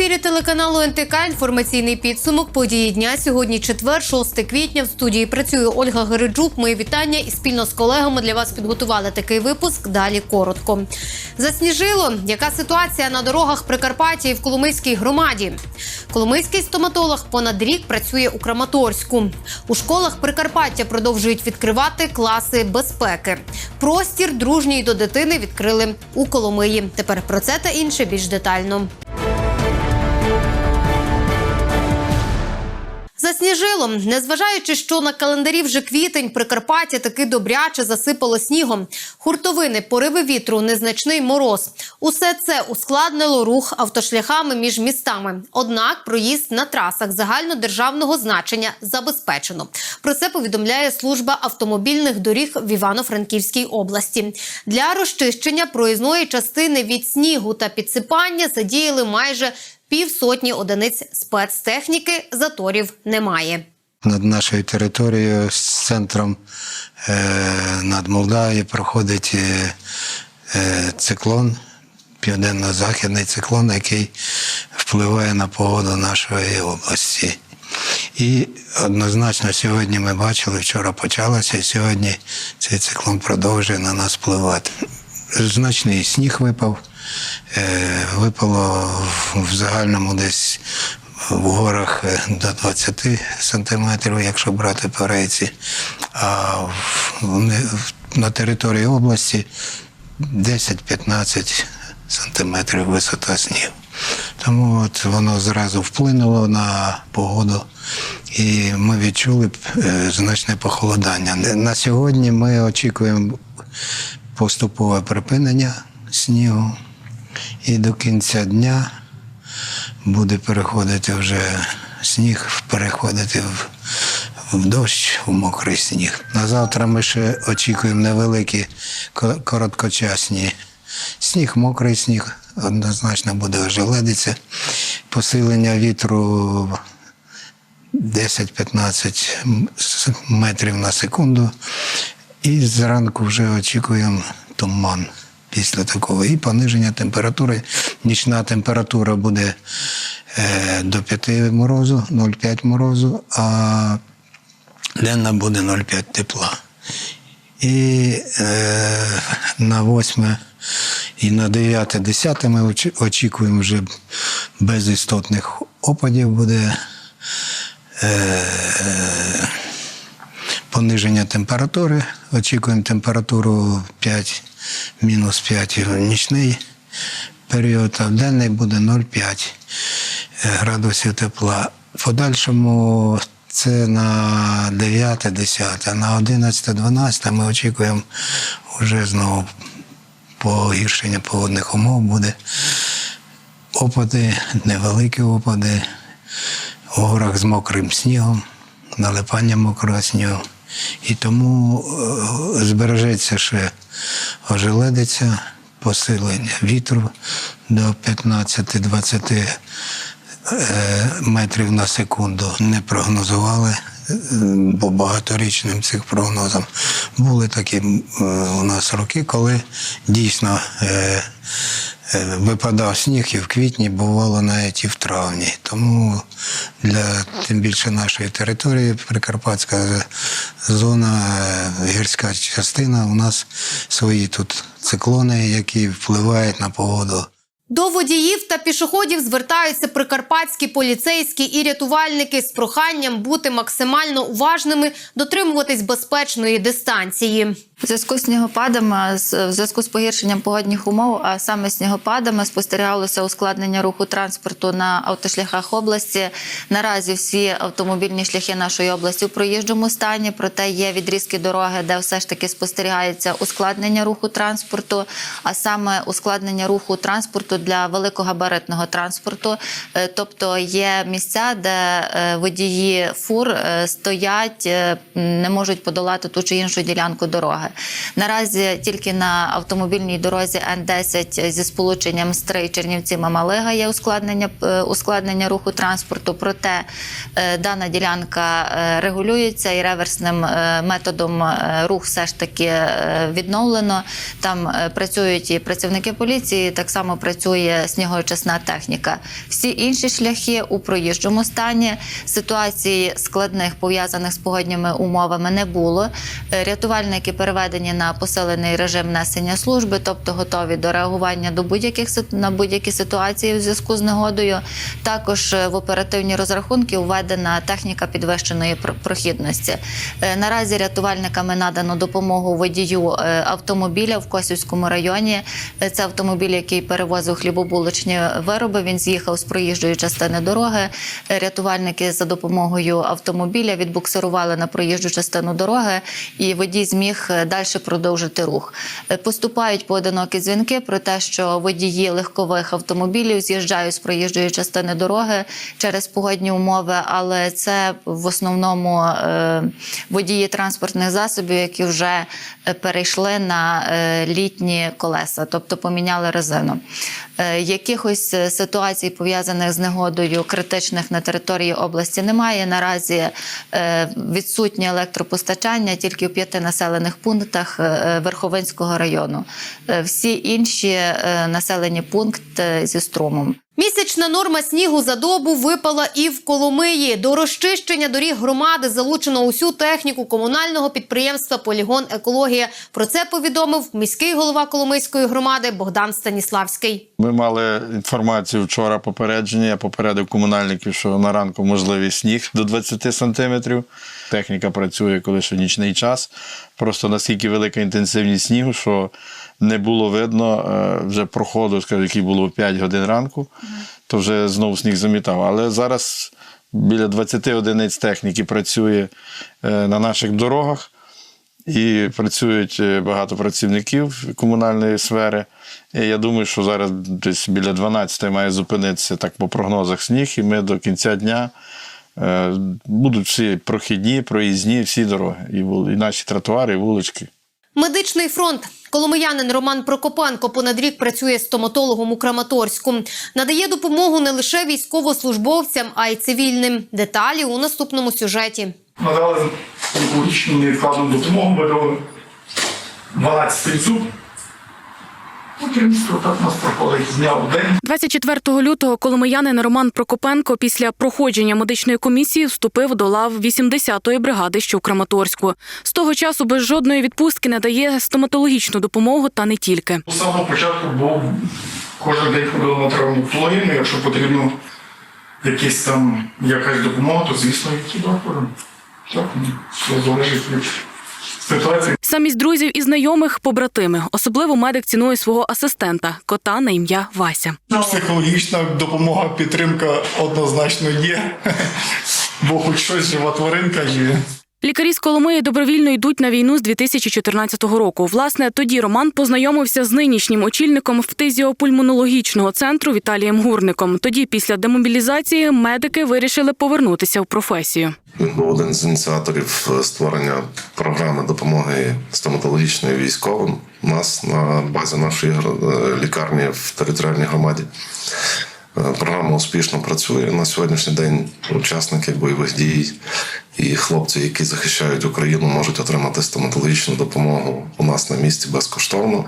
Ефірі телеканалу НТК інформаційний підсумок події дня. Сьогодні четвер, 6 квітня. В студії працює Ольга Гериджук. Мої вітання і спільно з колегами для вас підготували такий випуск. Далі коротко. Засніжило. Яка ситуація на дорогах Прикарпаття і в Коломийській громаді? Коломийський стоматолог понад рік працює у Краматорську. У школах Прикарпаття продовжують відкривати класи безпеки. Простір дружній до дитини відкрили у Коломиї. Тепер про це та інше більш детально. Засніжило, незважаючи, що на календарі вже квітень Прикарпаття таки добряче засипало снігом. Хуртовини, пориви вітру, незначний мороз. Усе це ускладнило рух автошляхами між містами. Однак проїзд на трасах загальнодержавного значення забезпечено. Про це повідомляє служба автомобільних доріг в Івано-Франківській області. Для розчищення проїзної частини від снігу та підсипання задіяли майже півсотні одиниць спецтехніки. Заторів немає. Над нашою територією з центром е, над Молдавією проходить е, е, циклон, південно-західний циклон, який впливає на погоду нашої області. І однозначно сьогодні ми бачили, вчора почалося, і сьогодні цей циклон продовжує на нас впливати. Значний сніг випав, випало в- загальному десь в горах е, до 20 сантиметрів, якщо брати по рейці, а на території області 10-15 сантиметрів висота снігу. Тому от воно зразу вплинуло на погоду, і ми відчули е, значне похолодання. На сьогодні ми очікуємо поступове припинення снігу, і до кінця дня буде переходити вже сніг, переходити в, в дощ, в мокрий сніг. На завтра ми ще очікуємо невеликі короткочасні сніг, мокрий сніг, однозначно буде ожеледиця. Посилення вітру 10-15 метрів на секунду. І зранку вже очікуємо туман після такого. І пониження температури. Нічна температура буде е, до 5 морозу, 0,5 морозу, а денна буде 0,5 тепла. І е, на 8 і на 9, 10 ми очікуємо вже без істотних опадів буде е, пониження температури. Очікуємо температуру 5, мінус 5 в нічний період, а в денний буде 0,5 градусів тепла. В подальшому це на 9, 10, а на 11, 12 ми очікуємо вже знову погіршення погодних умов буде. Опади, невеликі опади, у горах з мокрим снігом, налипання мокрого снігу. І тому е, збережеться ще ожеледиця, посилення вітру до 15-20 е, метрів на секунду. Не прогнозували по багаторічним цих прогнозам. Були такі е, у нас роки, коли дійсно е, випадав сніг і в квітні, бувало навіть і в травні. Тому для тим більше нашої території, Прикарпатська зона, е, гірська частина, у нас свої тут циклони, які впливають на погоду. До водіїв та пішоходів звертаються прикарпатські поліцейські і рятувальники з проханням бути максимально уважними, дотримуватись безпечної дистанції. У зв'язку з снігопадами, в зв'язку з погіршенням погодних умов, а саме снігопадами, спостерігалося ускладнення руху транспорту на автошляхах області. Наразі всі автомобільні шляхи нашої області у проїжджому стані, проте є відрізки дороги, де все ж таки спостерігається ускладнення руху транспорту, а саме ускладнення руху транспорту для великогабаритного транспорту. Е, Тобто є місця, де е, водії фур е, стоять, не можуть подолати ту чи іншу ділянку дороги. Наразі тільки на автомобільній дорозі Н10 зі сполученням Стрий Чернівці Мамалига є ускладнення, е, ускладнення руху транспорту. Проте е, дана ділянка е, регулюється і реверсним методом рух все ж таки відновлено. Там працюють і працівники поліції, так само працює снігоочисна техніка. Всі інші шляхи у проїжджому стані. Ситуацій складних пов'язаних з погодніми умовами не було. Рятувальники переведені на посилений режим несення служби, тобто готові до реагування до будь-яких на будь-які ситуації у зв'язку з негодою. Також е, в оперативні розрахунки введена техніка підвищеної прохідності. Е, Наразі рятувальниками надано допомогу водію е, автомобіля в Косівському районі. Це автомобіль, який перевозив хлібобулочні вироби. Він з'їхав з проїжджої частини дороги. Рятувальники за допомогою автомобіля відбуксирували на проїжджу частину дороги, і водій зміг далі продовжити рух. Е, Поступають поодинокі дзвінки про те, що водії легкових автомобілів з'їжджають з проїжджої частини дороги через погодні умови, але це в основному е, водії транспортних засобів, які вже е, перейшли на літні колеса, тобто поміняли резину. Е, Якихось е, ситуацій пов'язаних з негодою критичних на території області немає. Наразі е, відсутнє електропостачання тільки у п'яти населених пунктах Верховинського району. Всі інші населені пункти зі струмом. Місячна норма снігу за добу випала і в Коломиї. До розчищення доріг громади залучено усю техніку комунального підприємства Полігон Екологія. Про це повідомив міський голова Коломийської громади Богдан Станіславський. Ми мали інформацію вчора попередження. Я попередив комунальників, що на ранку можливий сніг до 20 сантиметрів. Техніка працює, коли ще нічний час. Просто наскільки велика інтенсивність снігу, що не було видно е, вже проходу, скажімо, який було в 5 годин ранку, то вже знову сніг замітав. Але зараз біля 20 одиниць техніки працює е, на наших дорогах. І працюють е, багато працівників комунальної сфери. І я думаю, що зараз десь біля 12 має зупинитися так по прогнозах сніг, і ми до кінця дня будуть всі прохідні, проїзні, всі дороги, і наші тротуари, і вулички. Медичний фронт. Коломиянин Роман Прокопенко понад рік працює стоматологом у Краматорську. Надає допомогу не лише військовослужбовцям, а й цивільним. Деталі у наступному сюжеті. надали невідкладну допомогу, видали 12 зуб. Керівництво так нас проходить з дня в день. 24 лютого коломиянин Роман Прокопенко після проходження медичної комісії вступив до лав 80-ї бригади, що в Краматорську. З того часу без жодної відпустки надає стоматологічну допомогу та не тільки. З самого початку був кожен день ходив на травматологію, ну, якщо потрібно якісь там якась допомога, то звісно які доходи. Так, ну, все залежить від ситуації. Самість друзів і знайомих побратими. Особливо медик цінує свого асистента, кота на ім'я Вася. Психологічна допомога, підтримка однозначно є. Бо хоч щось жива тваринка є. Лікарі з Коломиї добровільно йдуть на війну з 2014 року. Власне, тоді Роман познайомився з нинішнім очільником фтизіопульмонологічного центру Віталієм Гурником. Тоді, після демобілізації, медики вирішили повернутися в професію. Він був один з ініціаторів е, створення програми допомоги стоматологічної військовим у нас на базі нашої е, лікарні в територіальній громаді. Е, Програма успішно працює. На сьогоднішній день учасники бойових дій і хлопці, які захищають Україну, можуть отримати стоматологічну допомогу у нас на місці безкоштовно.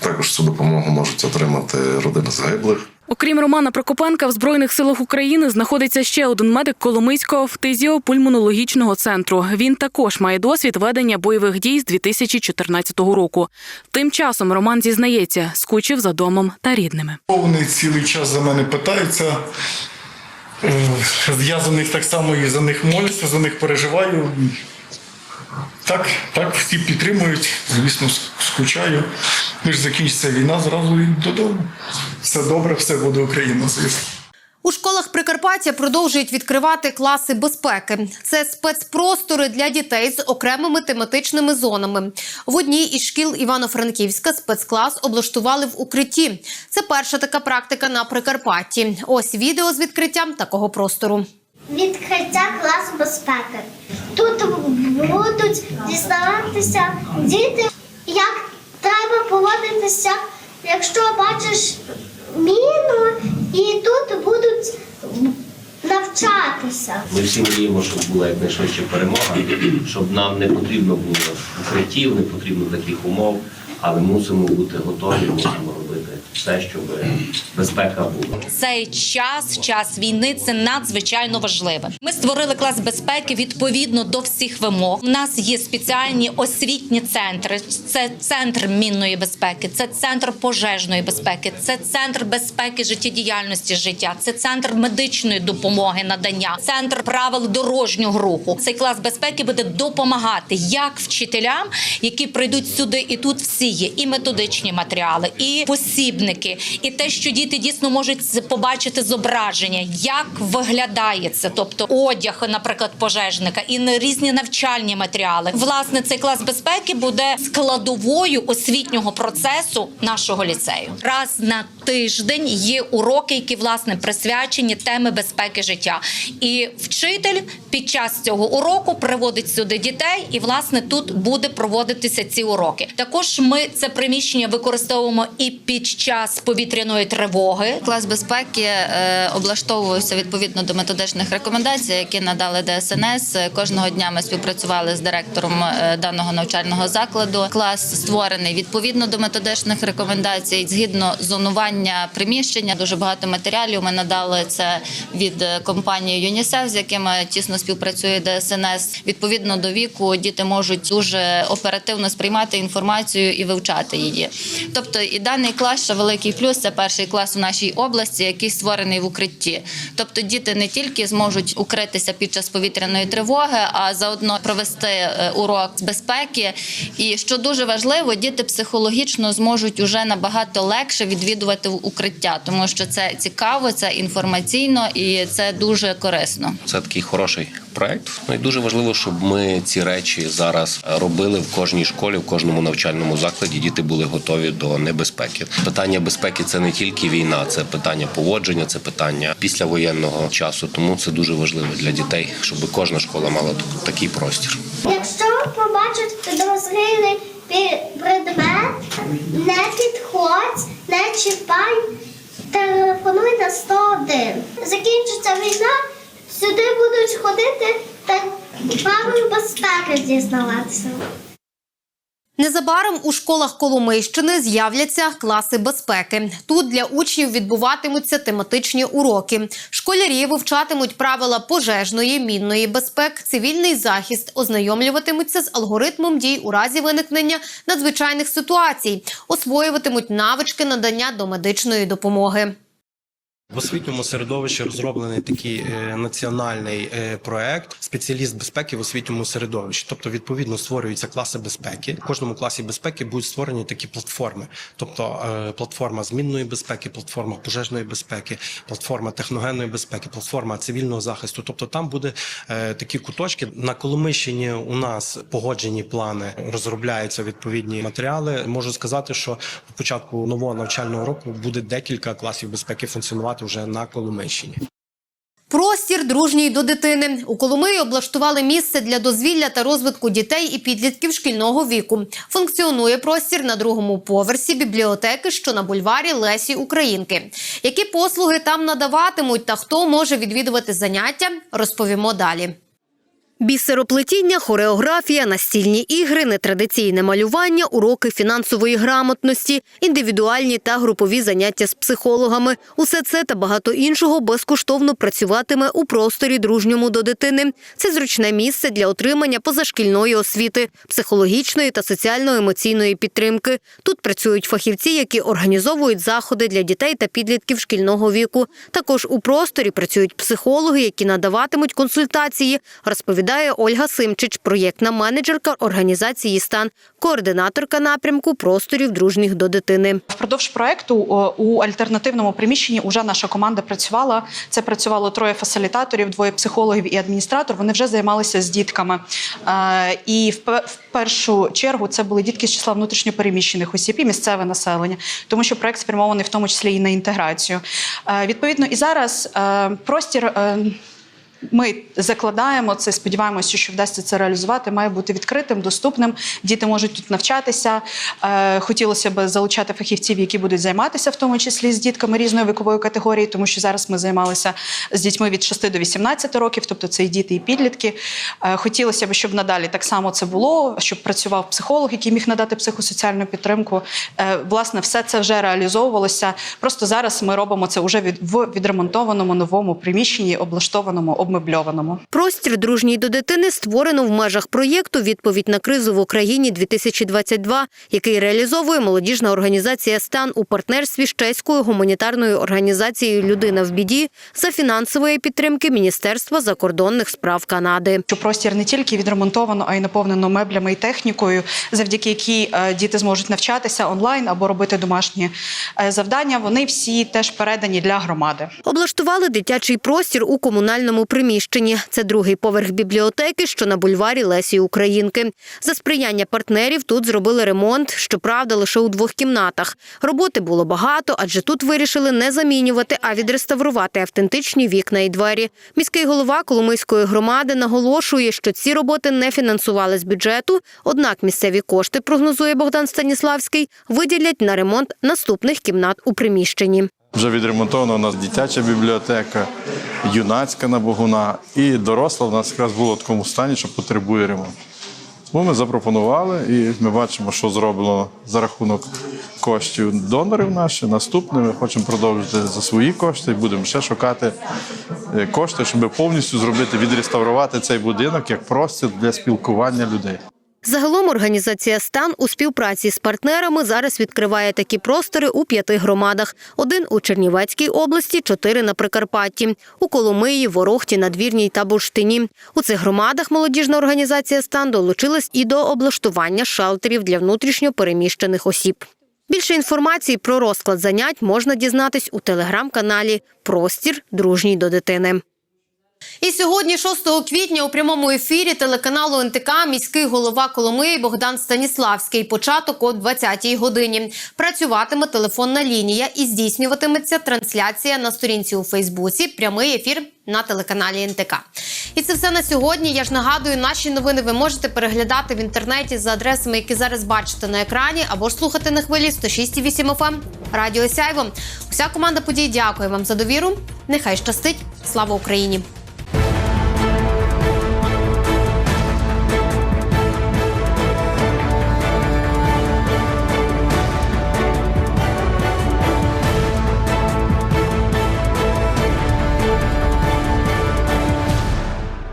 Також цю допомогу можуть отримати родини загиблих. Окрім Романа Прокопенка, в Збройних силах України знаходиться ще один медик Коломийського фтизіопульмонологічного центру. Він також має досвід ведення бойових дій з 2014 року. Тим часом Роман зізнається, скучив за домом та рідними. Вони цілий час за мене питаються. Е, Я за них так само і за них молюся, за них переживаю. Так, так, всі підтримують. Звісно, скучаю. Лиш закінчиться війна, зразу і додому. Все добре, все буде Україна, звісно. У школах Прикарпаття продовжують відкривати класи безпеки. Це спецпростори для дітей з окремими тематичними зонами. В одній із шкіл Івано-Франківська спецклас облаштували в укритті. Це перша така практика на Прикарпатті. Ось відео з відкриттям такого простору. Відкриття класу безпеки. Тут будуть дізнаватися діти, як треба поводитися, якщо бачиш міну, і тут будуть навчатися. Ми всі мріємо, щоб була якнайшвидше перемога, щоб нам не потрібно було укриттів, не потрібно таких умов, але мусимо бути готові, мусимо робити все, щоб безпека була. цей час, час війни, це надзвичайно важливе. Ми створили клас безпеки відповідно до всіх вимог. У нас є спеціальні освітні центри. Це центр мінної безпеки, це центр пожежної безпеки, це центр безпеки життєдіяльності життя, це центр медичної допомоги надання, центр правил дорожнього руху. Цей клас безпеки буде допомагати як вчителям, які прийдуть сюди, і тут всі є і методичні матеріали, і посібники, і те, що діти дійсно можуть побачити зображення, як виглядає це, тобто одяг, наприклад, пожежника, і різні навчальні матеріали. Власне, цей клас безпеки буде складовою освітнього процесу нашого ліцею. Раз на тиждень є уроки, які власне присвячені теми безпеки життя. І вчитель під час цього уроку приводить сюди дітей, і власне тут буде проводитися ці уроки. Також ми це приміщення використовуємо і під час повітряної тривоги. Клас безпеки е, облаштовувався відповідно до методичних рекомендацій, які надали ДСНС. Кожного дня ми співпрацювали з директором е, даного навчального закладу. Клас створений відповідно до методичних рекомендацій, згідно зонування приміщення. Дуже багато матеріалів ми надали це від е, компанії ЮНІСЕФ, з якими тісно співпрацює ДСНС. Відповідно до віку діти можуть дуже оперативно сприймати інформацію і вивчати її. Тобто, і даний клас ще великий плюс. Це перший клас в нашій області, який створений в укритті. Тобто, діти не тільки зможуть укритися під час повітряної тривоги, а заодно провести е, урок з безпеки. І що дуже важливо, діти психологічно зможуть уже набагато легше відвідувати укриття, тому що це цікаво, це інформаційно і це дуже корисно. Це такий хороший проект. Ну і дуже важливо, щоб ми ці речі зараз робили в кожній школі, в кожному навчальному закладі. Діти були готові до небезпеки. Питання безпеки це не тільки війна, це питання поводження, це питання післявоєнного часу. Тому це дуже важливо для дітей, щоб кожна школа мала такий простір. Якщо побачить підозрілий пі- предмет, не підходь, не чіпай, телефонуй на 101. Закінчиться війна, сюди будуть ходити та правил безпеки дізнаватися. Незабаром у школах Коломийщини з'являться класи безпеки. Тут для учнів відбуватимуться тематичні уроки. Школярі вивчатимуть правила пожежної, мінної безпек, цивільний захист, ознайомлюватимуться з алгоритмом дій у разі виникнення надзвичайних ситуацій, освоюватимуть навички надання домедичної допомоги. В освітньому середовищі розроблений такий е, національний е, проект спеціаліст безпеки в освітньому середовищі. Тобто, відповідно, створюються класи безпеки. В кожному класі безпеки будуть створені такі платформи. Тобто е, платформа змінної безпеки, платформа пожежної безпеки, платформа техногенної безпеки, платформа цивільного захисту. Тобто, там буде такі куточки. На Коломищині у нас погоджені плани, розробляються відповідні матеріали. Можу сказати, що в початку нового навчального року буде декілька класів безпеки функціонувати вже на Коломийщині. Простір дружній до дитини у Коломиї облаштували місце для дозвілля та розвитку дітей і підлітків шкільного віку. Функціонує простір на другому поверсі бібліотеки, що на бульварі Лесі Українки. Які послуги там надаватимуть та хто може відвідувати заняття, розповімо далі. Бісероплетіння, хореографія, настільні ігри, нетрадиційне малювання, уроки фінансової грамотності, індивідуальні та групові заняття з психологами. Усе це та багато іншого безкоштовно працюватиме у просторі дружньому до дитини. Це зручне місце для отримання позашкільної освіти, психологічної та соціально-емоційної підтримки. Тут працюють фахівці, які організовують заходи для дітей та підлітків шкільного віку. Також у просторі працюють психологи, які надаватимуть консультації, розповідають розповідає Ольга Симчич, проєктна менеджерка організації стан, координаторка напрямку просторів дружніх до дитини. Впродовж проекту о, у альтернативному приміщенні вже наша команда працювала. Це працювало троє фасилітаторів, двоє психологів і адміністратор. Вони вже займалися з дітками. Е, і в, першу чергу це були дітки з числа внутрішньопереміщених осіб і місцеве населення, тому що проект спрямований в тому числі і на інтеграцію. Е, відповідно, і зараз е, простір. Ми закладаємо це, сподіваємося, що вдасться це реалізувати. Має бути відкритим, доступним. Діти можуть тут навчатися. Е, Хотілося б залучати фахівців, які будуть займатися, в тому числі з дітками різної вікової категорії, тому що зараз ми займалися з дітьми від 6 до 18 років, тобто це і діти, і підлітки. Е, Хотілося б, щоб надалі так само це було, щоб працював психолог, який міг надати психосоціальну підтримку. Е, Власне, все це вже реалізовувалося. Просто зараз ми робимо це вже в відремонтованому новому приміщенні, облаштованому, обмебльованому. Простір дружній до дитини створено в межах проєкту Відповідь на кризу в Україні 2022 який реалізовує молодіжна організація Стан у партнерстві з чеською гуманітарною організацією Людина в біді за фінансової підтримки Міністерства закордонних справ Канади. Що простір не тільки відремонтовано, а й наповнено меблями і технікою, завдяки якій е, діти зможуть навчатися онлайн або робити домашні е, завдання. Вони всі теж передані для громади. Облаштували дитячий простір у комунальному приміщенні. Це другий поверх бібліотеки, що на бульварі Лесі Українки. За сприяння партнерів тут зробили ремонт, щоправда, лише у двох кімнатах. Роботи було багато, адже тут вирішили не замінювати, а відреставрувати автентичні вікна і двері. Міський голова Коломийської громади наголошує, що ці роботи не фінансували з бюджету. Однак місцеві кошти, прогнозує Богдан Станіславський, виділять на ремонт наступних кімнат у приміщенні. Вже відремонтована у нас дитяча бібліотека, юнацька на Богуна, і доросла у нас якраз була в такому стані, що потребує ремонту. Тому ми запропонували, і ми бачимо, що зроблено за рахунок коштів донорів наших. Наступне ми хочемо продовжити за свої кошти і будемо ще шукати е, кошти, щоб повністю зробити, відреставрувати цей будинок як простір для спілкування людей. Загалом організація Стан у співпраці з партнерами зараз відкриває такі простори у п'яти громадах: один у Чернівецькій області, чотири на Прикарпатті, у Коломиї, Ворохті, Надвірній та Бурштині. У цих громадах молодіжна організація Стан долучилась і до облаштування шелтерів для внутрішньо переміщених осіб. Більше інформації про розклад занять можна дізнатись у телеграм-каналі Простір дружній до дитини. І сьогодні, 6 квітня, у прямому ефірі телеканалу НТК міський голова Коломиї Богдан Станіславський. Початок о 20-й годині. Працюватиме телефонна лінія і здійснюватиметься трансляція на сторінці у Фейсбуці. Прямий ефір на телеканалі НТК. І це все на сьогодні. Я ж нагадую, наші новини ви можете переглядати в інтернеті за адресами, які зараз бачите на екрані, або ж слухати на хвилі 106,8 FM. Радіо Сяйво. Уся команда подій дякує вам за довіру. Нехай щастить. Слава Україні!